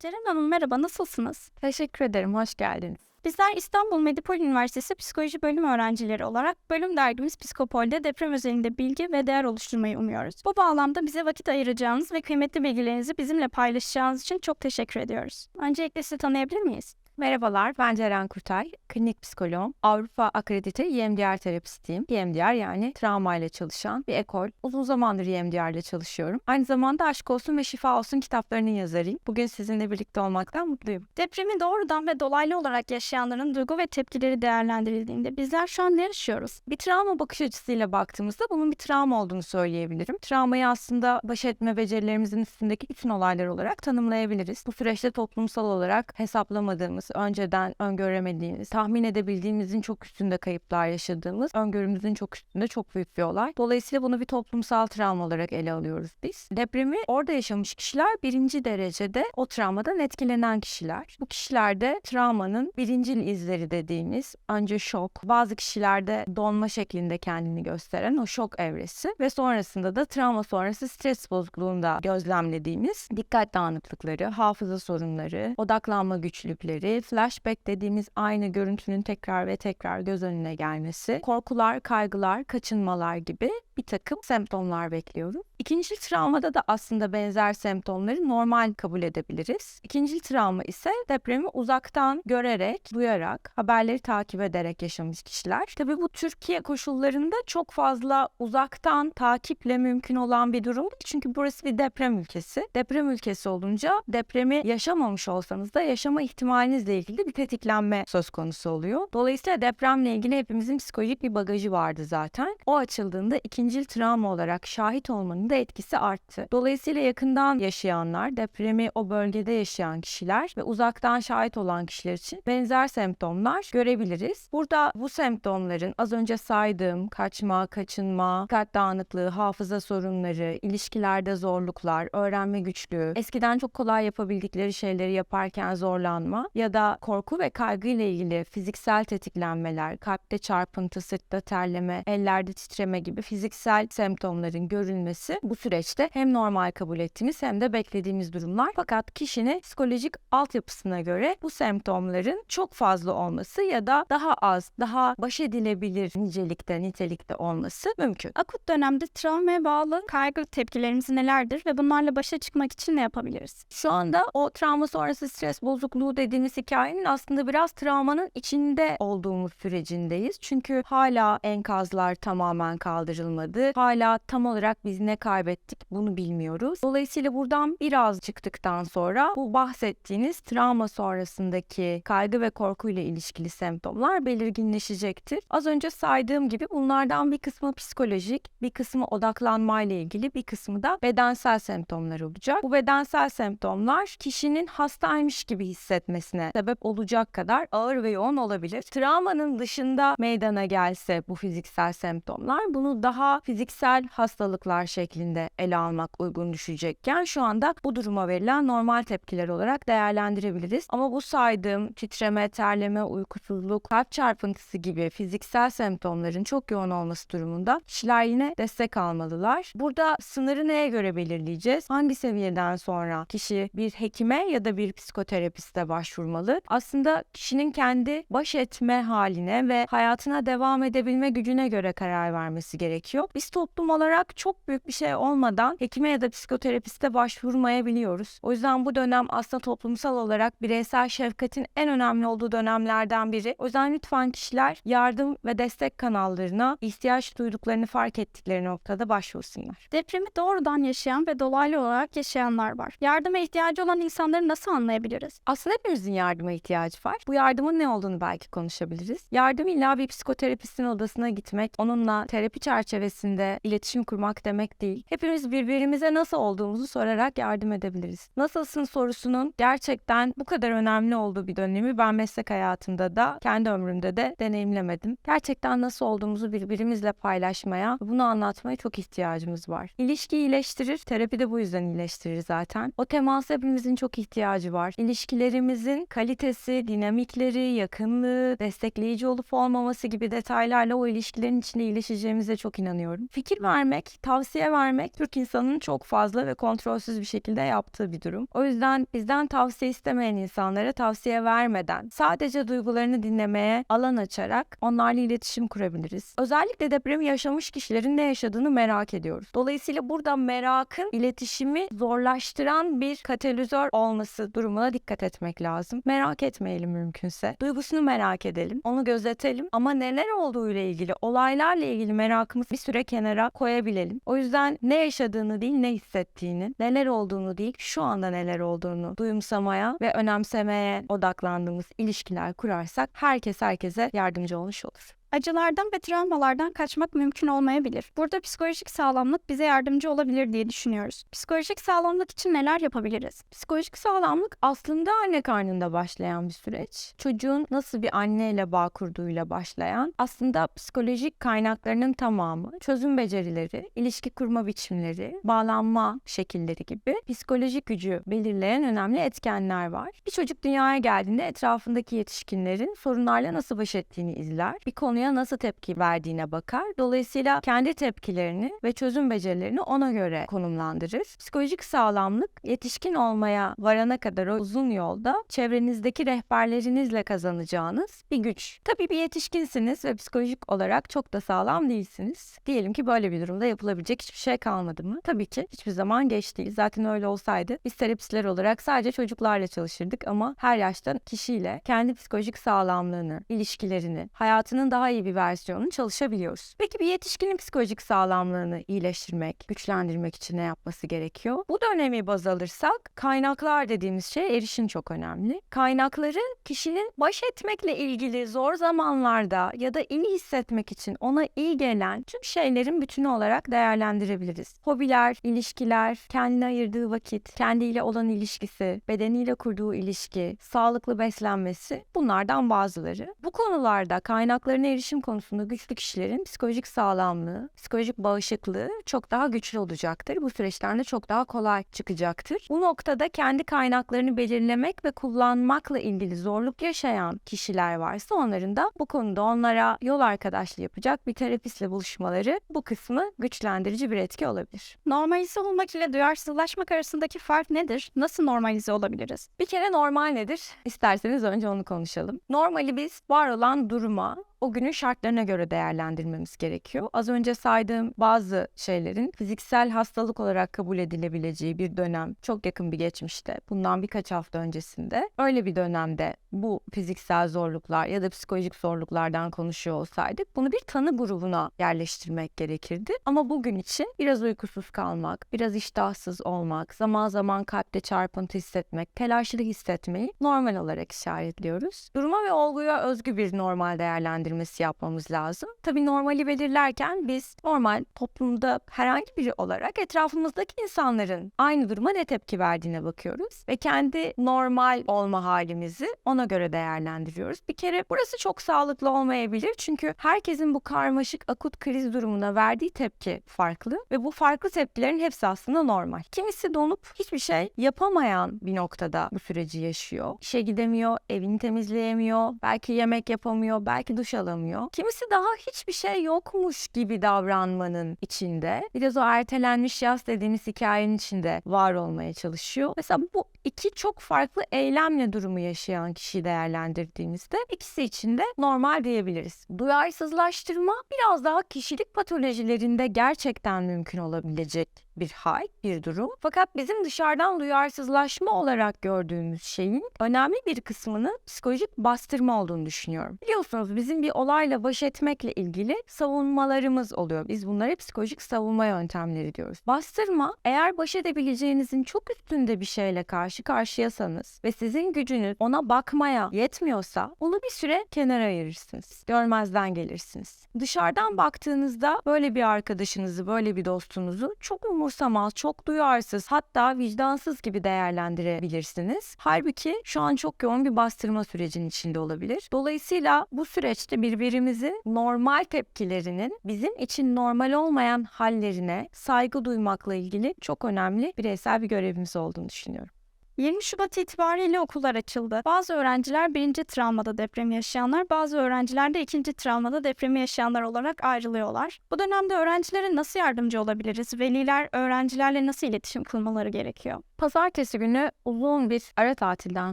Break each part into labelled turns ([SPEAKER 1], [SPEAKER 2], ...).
[SPEAKER 1] Ceren Hanım merhaba, nasılsınız?
[SPEAKER 2] Teşekkür ederim, hoş geldiniz.
[SPEAKER 1] Bizler İstanbul Medipol Üniversitesi Psikoloji Bölümü öğrencileri olarak bölüm dergimiz Psikopol'de deprem özelinde bilgi ve değer oluşturmayı umuyoruz. Bu bağlamda bize vakit ayıracağınız ve kıymetli bilgilerinizi bizimle paylaşacağınız için çok teşekkür ediyoruz. Öncelikle sizi tanıyabilir miyiz?
[SPEAKER 2] Merhabalar, ben Ceren Kurtay, klinik psikoloğum. Avrupa akredite EMDR terapistiyim. EMDR yani travma ile çalışan bir ekol. Uzun zamandır EMDR ile çalışıyorum. Aynı zamanda Aşk Olsun ve Şifa Olsun kitaplarının yazarıyım. Bugün sizinle birlikte olmaktan mutluyum.
[SPEAKER 1] Depremi doğrudan ve dolaylı olarak yaşayanların duygu ve tepkileri değerlendirildiğinde bizler şu an ne yaşıyoruz?
[SPEAKER 2] Bir travma bakış açısıyla baktığımızda bunun bir travma olduğunu söyleyebilirim. Travmayı aslında baş etme becerilerimizin üstündeki bütün olaylar olarak tanımlayabiliriz. Bu süreçte toplumsal olarak hesaplamadığımız, önceden öngöremediğimiz, tahmin edebildiğimizin çok üstünde kayıplar yaşadığımız, öngörümüzün çok üstünde çok büyük bir olay. Dolayısıyla bunu bir toplumsal travma olarak ele alıyoruz biz. Depremi orada yaşamış kişiler birinci derecede o travmadan etkilenen kişiler. Bu kişilerde travmanın birincil izleri dediğimiz önce şok, bazı kişilerde donma şeklinde kendini gösteren o şok evresi ve sonrasında da travma sonrası stres bozukluğunda gözlemlediğimiz dikkat dağınıklıkları, hafıza sorunları, odaklanma güçlükleri, flashback dediğimiz aynı görüntünün tekrar ve tekrar göz önüne gelmesi, korkular, kaygılar, kaçınmalar gibi bir takım semptomlar bekliyoruz. İkinci travmada da aslında benzer semptomları normal kabul edebiliriz. İkinci travma ise depremi uzaktan görerek, duyarak, haberleri takip ederek yaşamış kişiler. Tabii bu Türkiye koşullarında çok fazla uzaktan takiple mümkün olan bir durum değil. Çünkü burası bir deprem ülkesi. Deprem ülkesi olunca depremi yaşamamış olsanız da yaşama ihtimalinizle ilgili bir tetiklenme söz konusu oluyor. Dolayısıyla depremle ilgili hepimizin psikolojik bir bagajı vardı zaten. O açıldığında ikincil travma olarak şahit olmanın da etkisi arttı. Dolayısıyla yakından yaşayanlar, depremi o bölgede yaşayan kişiler ve uzaktan şahit olan kişiler için benzer semptomlar görebiliriz. Burada bu semptomların az önce saydığım kaçma, kaçınma, dikkat dağınıklığı, hafıza sorunları, ilişkilerde zorluklar, öğrenme güçlüğü, eskiden çok kolay yapabildikleri şeyleri yaparken zorlanma ya da korku ve kaygı ile ilgili fiziksel tetiklenmeler, kalpte çarpıntı, sırtta terleme, ellerde titreme gibi fiziksel semptomların görülmesi bu süreçte hem normal kabul ettiğimiz hem de beklediğimiz durumlar. Fakat kişinin psikolojik altyapısına göre bu semptomların çok fazla olması ya da daha az, daha baş edilebilir nicelikte, nitelikte olması mümkün.
[SPEAKER 1] Akut dönemde travmaya bağlı kaygı tepkilerimiz nelerdir ve bunlarla başa çıkmak için ne yapabiliriz?
[SPEAKER 2] Şu anda o travma sonrası stres bozukluğu dediğimiz hikayenin aslında biraz travmanın içinde olduğumuz sürecindeyiz. Çünkü hala enkazlar tamamen kaldırılmadı. Hala tam olarak biz ne kaybettik bunu bilmiyoruz. Dolayısıyla buradan biraz çıktıktan sonra bu bahsettiğiniz travma sonrasındaki kaygı ve korku ile ilişkili semptomlar belirginleşecektir. Az önce saydığım gibi bunlardan bir kısmı psikolojik, bir kısmı odaklanma ile ilgili, bir kısmı da bedensel semptomlar olacak. Bu bedensel semptomlar kişinin hastaymış gibi hissetmesine sebep olacak kadar ağır ve yoğun olabilir. Travmanın dışında meydana gelse bu fiziksel semptomlar bunu daha fiziksel hastalıklar şeklinde ele almak uygun düşecekken şu anda bu duruma verilen normal tepkiler olarak değerlendirebiliriz. Ama bu saydığım titreme, terleme, uykusuzluk, kalp çarpıntısı gibi fiziksel semptomların çok yoğun olması durumunda kişiler yine destek almalılar. Burada sınırı neye göre belirleyeceğiz? Hangi seviyeden sonra kişi bir hekime ya da bir psikoterapiste başvurmalı? Aslında kişinin kendi baş etme haline ve hayatına devam edebilme gücüne göre karar vermesi gerekiyor. Biz toplum olarak çok büyük bir şey olmadan hekime ya da psikoterapiste başvurmayabiliyoruz. O yüzden bu dönem aslında toplumsal olarak bireysel şefkatin en önemli olduğu dönemlerden biri. O yüzden lütfen kişiler yardım ve destek kanallarına ihtiyaç duyduklarını fark ettikleri noktada başvursunlar.
[SPEAKER 1] Depremi doğrudan yaşayan ve dolaylı olarak yaşayanlar var. Yardıma ihtiyacı olan insanları nasıl anlayabiliriz?
[SPEAKER 2] Aslında hepimizin yardıma ihtiyacı var. Bu yardımın ne olduğunu belki konuşabiliriz. Yardım illa bir psikoterapistin odasına gitmek, onunla terapi çerçevesinde iletişim kurmak demek değil. Hepimiz birbirimize nasıl olduğumuzu sorarak yardım edebiliriz. Nasılsın sorusunun gerçekten bu kadar önemli olduğu bir dönemi ben meslek hayatımda da kendi ömrümde de deneyimlemedim. Gerçekten nasıl olduğumuzu birbirimizle paylaşmaya, bunu anlatmaya çok ihtiyacımız var. İlişki iyileştirir, terapi de bu yüzden iyileştirir zaten. O temas hepimizin çok ihtiyacı var. İlişkilerimizin kalitesi, dinamikleri, yakınlığı, destekleyici olup olmaması gibi detaylarla o ilişkilerin içinde iyileşeceğimize çok inanıyorum. Fikir vermek, tavsiye vermek vermek Türk insanının çok fazla ve kontrolsüz bir şekilde yaptığı bir durum. O yüzden bizden tavsiye istemeyen insanlara tavsiye vermeden sadece duygularını dinlemeye alan açarak onlarla iletişim kurabiliriz. Özellikle depremi yaşamış kişilerin ne yaşadığını merak ediyoruz. Dolayısıyla burada merakın iletişimi zorlaştıran bir katalizör olması durumuna dikkat etmek lazım. Merak etmeyelim mümkünse. Duygusunu merak edelim, onu gözetelim ama neler olduğu ile ilgili, olaylarla ilgili merakımızı bir süre kenara koyabilelim. O yüzden ne yaşadığını değil, ne hissettiğini, neler olduğunu değil, şu anda neler olduğunu duyumsamaya ve önemsemeye odaklandığımız ilişkiler kurarsak herkes herkese yardımcı olmuş olur.
[SPEAKER 1] Acılardan ve travmalardan kaçmak mümkün olmayabilir. Burada psikolojik sağlamlık bize yardımcı olabilir diye düşünüyoruz. Psikolojik sağlamlık için neler yapabiliriz?
[SPEAKER 2] Psikolojik sağlamlık aslında anne karnında başlayan bir süreç. Çocuğun nasıl bir anneyle bağ kurduğuyla başlayan aslında psikolojik kaynaklarının tamamı, çözüm becerileri, ilişki kurma biçimleri, bağlanma şekilleri gibi psikolojik gücü belirleyen önemli etkenler var. Bir çocuk dünyaya geldiğinde etrafındaki yetişkinlerin sorunlarla nasıl baş ettiğini izler. Bir konuya nasıl tepki verdiğine bakar. Dolayısıyla kendi tepkilerini ve çözüm becerilerini ona göre konumlandırır. Psikolojik sağlamlık yetişkin olmaya varana kadar o uzun yolda çevrenizdeki rehberlerinizle kazanacağınız bir güç. Tabii bir yetişkinsiniz ve psikolojik olarak çok da sağlam değilsiniz. Diyelim ki böyle bir durumda yapılabilecek hiçbir şey kalmadı mı? Tabii ki hiçbir zaman geç değil. Zaten öyle olsaydı biz terapistler olarak sadece çocuklarla çalışırdık ama her yaştan kişiyle kendi psikolojik sağlamlığını, ilişkilerini, hayatının daha iyi bir versiyonunu çalışabiliyoruz. Peki bir yetişkinin psikolojik sağlamlığını iyileştirmek, güçlendirmek için ne yapması gerekiyor? Bu dönemi baz alırsak kaynaklar dediğimiz şey erişim çok önemli. Kaynakları kişinin baş etmekle ilgili zor zamanlarda ya da iyi hissetmek için ona iyi gelen tüm şeylerin bütünü olarak değerlendirebiliriz. Hobiler, ilişkiler, kendine ayırdığı vakit, kendiyle olan ilişkisi, bedeniyle kurduğu ilişki, sağlıklı beslenmesi bunlardan bazıları. Bu konularda kaynaklarına erişim konusunda güçlü kişilerin psikolojik sağlamlığı, psikolojik bağışıklığı çok daha güçlü olacaktır. Bu süreçten de çok daha kolay çıkacaktır. Bu noktada kendi kaynaklarını belirlemek ve kullanmakla ilgili zorluk yaşayan kişiler varsa onların da bu konuda onlara yol arkadaşlığı yapacak bir terapistle buluşmaları bu kısmı güçlendirici bir etki olabilir.
[SPEAKER 1] Normalize olmak ile duyarsızlaşmak arasındaki fark nedir? Nasıl normalize olabiliriz?
[SPEAKER 2] Bir kere normal nedir? İsterseniz önce onu konuşalım. Normali biz var olan duruma, o günün şartlarına göre değerlendirmemiz gerekiyor. Az önce saydığım bazı şeylerin fiziksel hastalık olarak kabul edilebileceği bir dönem çok yakın bir geçmişte, bundan birkaç hafta öncesinde öyle bir dönemde bu fiziksel zorluklar ya da psikolojik zorluklardan konuşuyor olsaydık bunu bir tanı grubuna yerleştirmek gerekirdi. Ama bugün için biraz uykusuz kalmak, biraz iştahsız olmak, zaman zaman kalpte çarpıntı hissetmek, telaşlı hissetmeyi normal olarak işaretliyoruz. Duruma ve olguya özgü bir normal değerlendirme değerlendirmesi yapmamız lazım. Tabii normali belirlerken biz normal toplumda herhangi biri olarak etrafımızdaki insanların aynı duruma ne tepki verdiğine bakıyoruz ve kendi normal olma halimizi ona göre değerlendiriyoruz. Bir kere burası çok sağlıklı olmayabilir çünkü herkesin bu karmaşık akut kriz durumuna verdiği tepki farklı ve bu farklı tepkilerin hepsi aslında normal. Kimisi donup hiçbir şey yapamayan bir noktada bu süreci yaşıyor. İşe gidemiyor, evini temizleyemiyor, belki yemek yapamıyor, belki duş alamıyor. Kimisi daha hiçbir şey yokmuş gibi davranmanın içinde. Biraz o ertelenmiş yaz dediğimiz hikayenin içinde var olmaya çalışıyor. Mesela bu iki çok farklı eylemle durumu yaşayan kişiyi değerlendirdiğimizde ikisi için de normal diyebiliriz. Duyarsızlaştırma biraz daha kişilik patolojilerinde gerçekten mümkün olabilecek bir hal, bir durum. Fakat bizim dışarıdan duyarsızlaşma olarak gördüğümüz şeyin önemli bir kısmını psikolojik bastırma olduğunu düşünüyorum. Biliyorsunuz bizim bir olayla baş etmekle ilgili savunmalarımız oluyor. Biz bunlara psikolojik savunma yöntemleri diyoruz. Bastırma eğer baş edebileceğinizin çok üstünde bir şeyle karşı karşıyasanız ve sizin gücünüz ona bakmaya yetmiyorsa onu bir süre kenara ayırırsınız. Görmezden gelirsiniz. Dışarıdan baktığınızda böyle bir arkadaşınızı, böyle bir dostunuzu çok umursamaz, çok duyarsız hatta vicdansız gibi değerlendirebilirsiniz. Halbuki şu an çok yoğun bir bastırma sürecinin içinde olabilir. Dolayısıyla bu süreçte birbirimizi normal tepkilerinin bizim için normal olmayan hallerine saygı duymakla ilgili çok önemli bireysel bir görevimiz olduğunu düşünüyorum.
[SPEAKER 1] 20 Şubat itibariyle okullar açıldı. Bazı öğrenciler birinci travmada deprem yaşayanlar, bazı öğrenciler de ikinci travmada depremi yaşayanlar olarak ayrılıyorlar. Bu dönemde öğrencilere nasıl yardımcı olabiliriz? Veliler öğrencilerle nasıl iletişim kurmaları gerekiyor?
[SPEAKER 2] Pazartesi günü uzun bir ara tatilden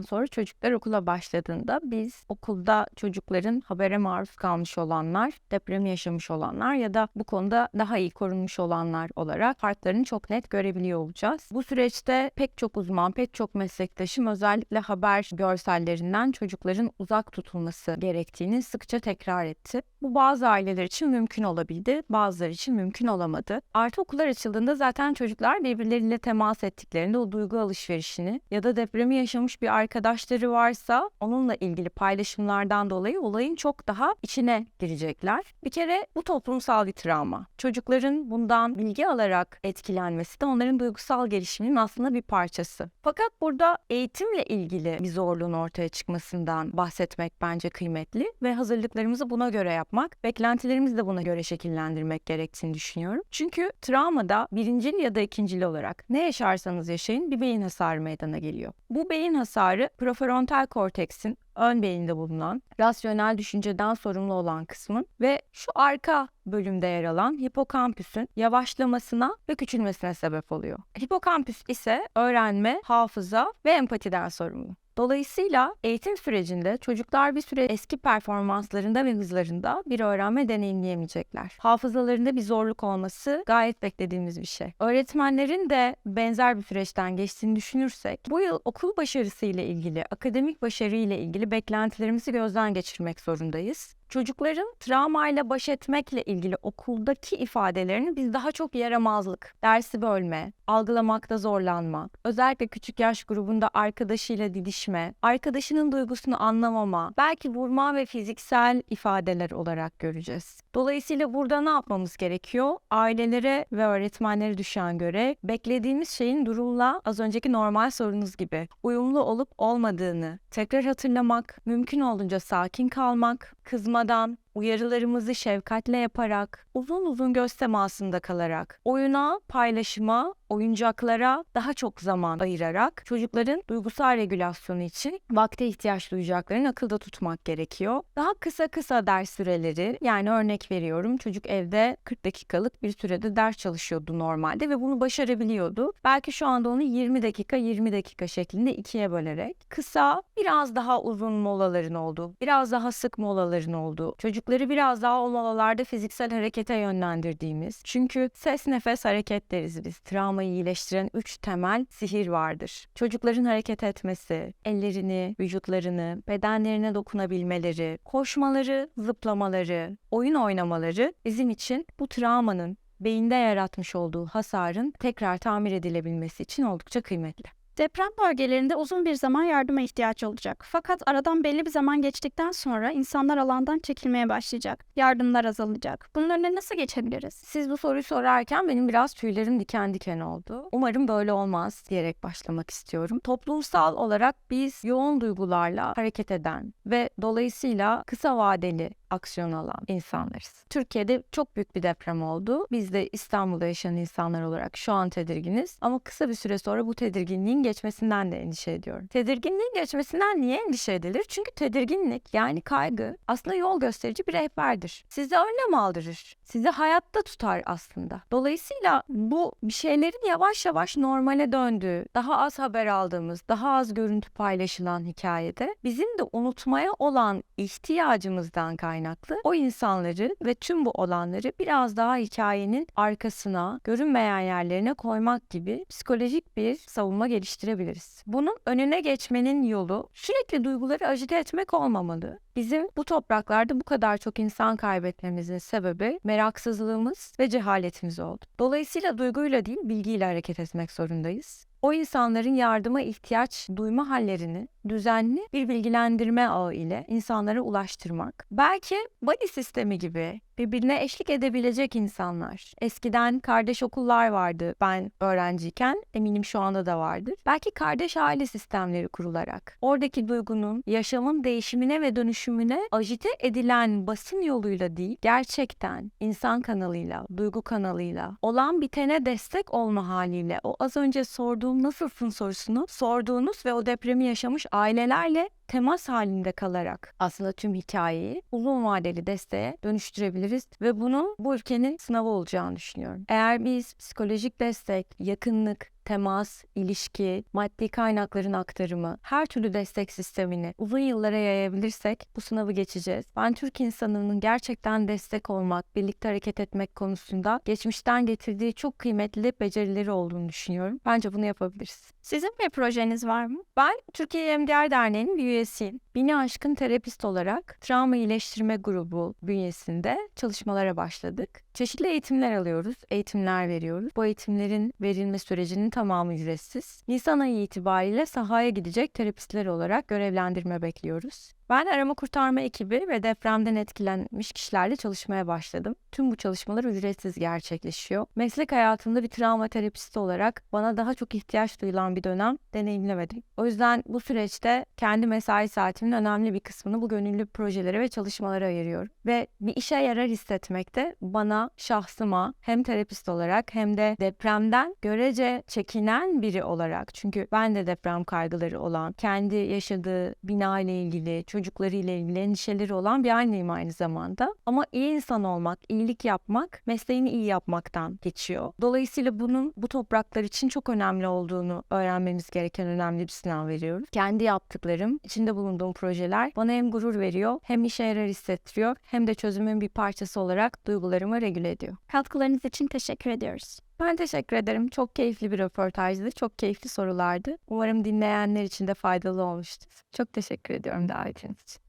[SPEAKER 2] sonra çocuklar okula başladığında biz okulda çocukların habere maruz kalmış olanlar, depremi yaşamış olanlar ya da bu konuda daha iyi korunmuş olanlar olarak farklarını çok net görebiliyor olacağız. Bu süreçte pek çok uzman, pek çok meslektaşım özellikle haber görsellerinden çocukların uzak tutulması gerektiğini sıkça tekrar etti. Bu bazı aileler için mümkün olabildi, bazıları için mümkün olamadı. Artı okullar açıldığında zaten çocuklar birbirleriyle temas ettiklerinde o duygu alışverişini ya da depremi yaşamış bir arkadaşları varsa onunla ilgili paylaşımlardan dolayı olayın çok daha içine girecekler. Bir kere bu toplumsal bir travma. Çocukların bundan bilgi alarak etkilenmesi de onların duygusal gelişiminin aslında bir parçası. Fakat burada eğitimle ilgili bir zorluğun ortaya çıkmasından bahsetmek bence kıymetli ve hazırlıklarımızı buna göre yapmak, beklentilerimizi de buna göre şekillendirmek gerektiğini düşünüyorum. Çünkü travmada birincil ya da ikincil olarak ne yaşarsanız yaşayın bir beyin hasarı meydana geliyor. Bu beyin hasarı prefrontal korteksin ön beyinde bulunan rasyonel düşünceden sorumlu olan kısmın ve şu arka bölümde yer alan hipokampüsün yavaşlamasına ve küçülmesine sebep oluyor. Hipokampüs ise öğrenme, hafıza ve empatiden sorumlu. Dolayısıyla eğitim sürecinde çocuklar bir süre eski performanslarında ve hızlarında bir öğrenme deneyimleyemeyecekler. Hafızalarında bir zorluk olması gayet beklediğimiz bir şey. Öğretmenlerin de benzer bir süreçten geçtiğini düşünürsek bu yıl okul başarısı ile ilgili, akademik başarı ile ilgili beklentilerimizi gözden geçirmek zorundayız. Çocukların travmayla baş etmekle ilgili okuldaki ifadelerini biz daha çok yaramazlık, dersi bölme, algılamakta zorlanma, özellikle küçük yaş grubunda arkadaşıyla didişme, arkadaşının duygusunu anlamama, belki vurma ve fiziksel ifadeler olarak göreceğiz. Dolayısıyla burada ne yapmamız gerekiyor? Ailelere ve öğretmenlere düşen görev, beklediğimiz şeyin durumla az önceki normal sorunuz gibi uyumlu olup olmadığını tekrar hatırlamak, mümkün olduğunca sakin kalmak, olmadan uyarılarımızı şefkatle yaparak, uzun uzun göz temasında kalarak, oyuna, paylaşıma, oyuncaklara daha çok zaman ayırarak çocukların duygusal regülasyonu için vakte ihtiyaç duyacaklarını akılda tutmak gerekiyor. Daha kısa kısa ders süreleri yani örnek veriyorum çocuk evde 40 dakikalık bir sürede ders çalışıyordu normalde ve bunu başarabiliyordu. Belki şu anda onu 20 dakika 20 dakika şeklinde ikiye bölerek kısa biraz daha uzun molaların olduğu, biraz daha sık molaların olduğu, çocukları biraz daha o molalarda fiziksel harekete yönlendirdiğimiz. Çünkü ses nefes hareket deriz biz. Travmayı iyileştiren üç temel sihir vardır. Çocukların hareket etmesi, ellerini, vücutlarını, bedenlerine dokunabilmeleri, koşmaları, zıplamaları, oyun oynamaları bizim için bu travmanın beyinde yaratmış olduğu hasarın tekrar tamir edilebilmesi için oldukça kıymetli.
[SPEAKER 1] Deprem bölgelerinde uzun bir zaman yardıma ihtiyaç olacak. Fakat aradan belli bir zaman geçtikten sonra insanlar alandan çekilmeye başlayacak. Yardımlar azalacak. Bunun önüne nasıl geçebiliriz?
[SPEAKER 2] Siz bu soruyu sorarken benim biraz tüylerim diken diken oldu. Umarım böyle olmaz diyerek başlamak istiyorum. Toplumsal olarak biz yoğun duygularla hareket eden ve dolayısıyla kısa vadeli aksiyon alan insanlarız. Türkiye'de çok büyük bir deprem oldu. Biz de İstanbul'da yaşayan insanlar olarak şu an tedirginiz. Ama kısa bir süre sonra bu tedirginliğin geçmesinden de endişe ediyorum. Tedirginliğin geçmesinden niye endişe edilir? Çünkü tedirginlik yani kaygı aslında yol gösterici bir rehberdir. Sizi önlem aldırır. Sizi hayatta tutar aslında. Dolayısıyla bu bir şeylerin yavaş yavaş normale döndüğü, daha az haber aldığımız, daha az görüntü paylaşılan hikayede bizim de unutmaya olan ihtiyacımızdan kaynaklı o insanları ve tüm bu olanları biraz daha hikayenin arkasına, görünmeyen yerlerine koymak gibi psikolojik bir savunma geliştirebiliriz. Bunun önüne geçmenin yolu sürekli duyguları ajite etmek olmamalı. Bizim bu topraklarda bu kadar çok insan kaybetmemizin sebebi meraksızlığımız ve cehaletimiz oldu. Dolayısıyla duyguyla değil bilgiyle hareket etmek zorundayız. O insanların yardıma ihtiyaç duyma hallerini düzenli bir bilgilendirme ağı ile insanlara ulaştırmak. Belki body sistemi gibi birbirine eşlik edebilecek insanlar. Eskiden kardeş okullar vardı ben öğrenciyken, eminim şu anda da vardır. Belki kardeş aile sistemleri kurularak, oradaki duygunun, yaşamın değişimine ve dönüşümüne ajite edilen basın yoluyla değil, gerçekten insan kanalıyla, duygu kanalıyla, olan bitene destek olma haliyle, o az önce sorduğum nasılsın sorusunu sorduğunuz ve o depremi yaşamış ailelerle temas halinde kalarak aslında tüm hikayeyi uzun vadeli desteğe dönüştürebiliriz ve bunun bu ülkenin sınavı olacağını düşünüyorum. Eğer biz psikolojik destek, yakınlık, temas, ilişki, maddi kaynakların aktarımı, her türlü destek sistemini uzun yıllara yayabilirsek bu sınavı geçeceğiz. Ben Türk insanının gerçekten destek olmak, birlikte hareket etmek konusunda geçmişten getirdiği çok kıymetli becerileri olduğunu düşünüyorum. Bence bunu yapabiliriz.
[SPEAKER 1] Sizin bir projeniz var mı?
[SPEAKER 2] Ben Türkiye EMDR Derneği'nin bir üyesiyim. Bini aşkın terapist olarak travma iyileştirme grubu bünyesinde çalışmalara başladık. Çeşitli eğitimler alıyoruz, eğitimler veriyoruz. Bu eğitimlerin verilme sürecinin tamamı ücretsiz. Nisan ayı itibariyle sahaya gidecek terapistler olarak görevlendirme bekliyoruz. Ben arama kurtarma ekibi ve depremden etkilenmiş kişilerle çalışmaya başladım. Tüm bu çalışmalar ücretsiz gerçekleşiyor. Meslek hayatımda bir travma terapisti olarak bana daha çok ihtiyaç duyulan bir dönem deneyimlemedim. O yüzden bu süreçte kendi mesai saatimin önemli bir kısmını bu gönüllü projelere ve çalışmalara ayırıyorum. Ve bir işe yarar hissetmek de bana, şahsıma hem terapist olarak hem de depremden görece çekinen biri olarak çünkü ben de deprem kaygıları olan, kendi yaşadığı bina ile ilgili, çocuklarıyla ilgili endişeleri olan bir anneyim aynı zamanda. Ama iyi insan olmak, iyilik yapmak, mesleğini iyi yapmaktan geçiyor. Dolayısıyla bunun bu topraklar için çok önemli olduğunu öğrenmemiz gereken önemli bir sınav veriyoruz. Kendi yaptıklarım, içinde bulunduğum projeler bana hem gurur veriyor, hem işe yarar hissettiriyor, hem de çözümün bir parçası olarak duygularımı regüle ediyor.
[SPEAKER 1] Katkılarınız için teşekkür ediyoruz.
[SPEAKER 2] Ben teşekkür ederim. Çok keyifli bir röportajdı. Çok keyifli sorulardı. Umarım dinleyenler için de faydalı olmuştur. Çok teşekkür ediyorum davetiniz için.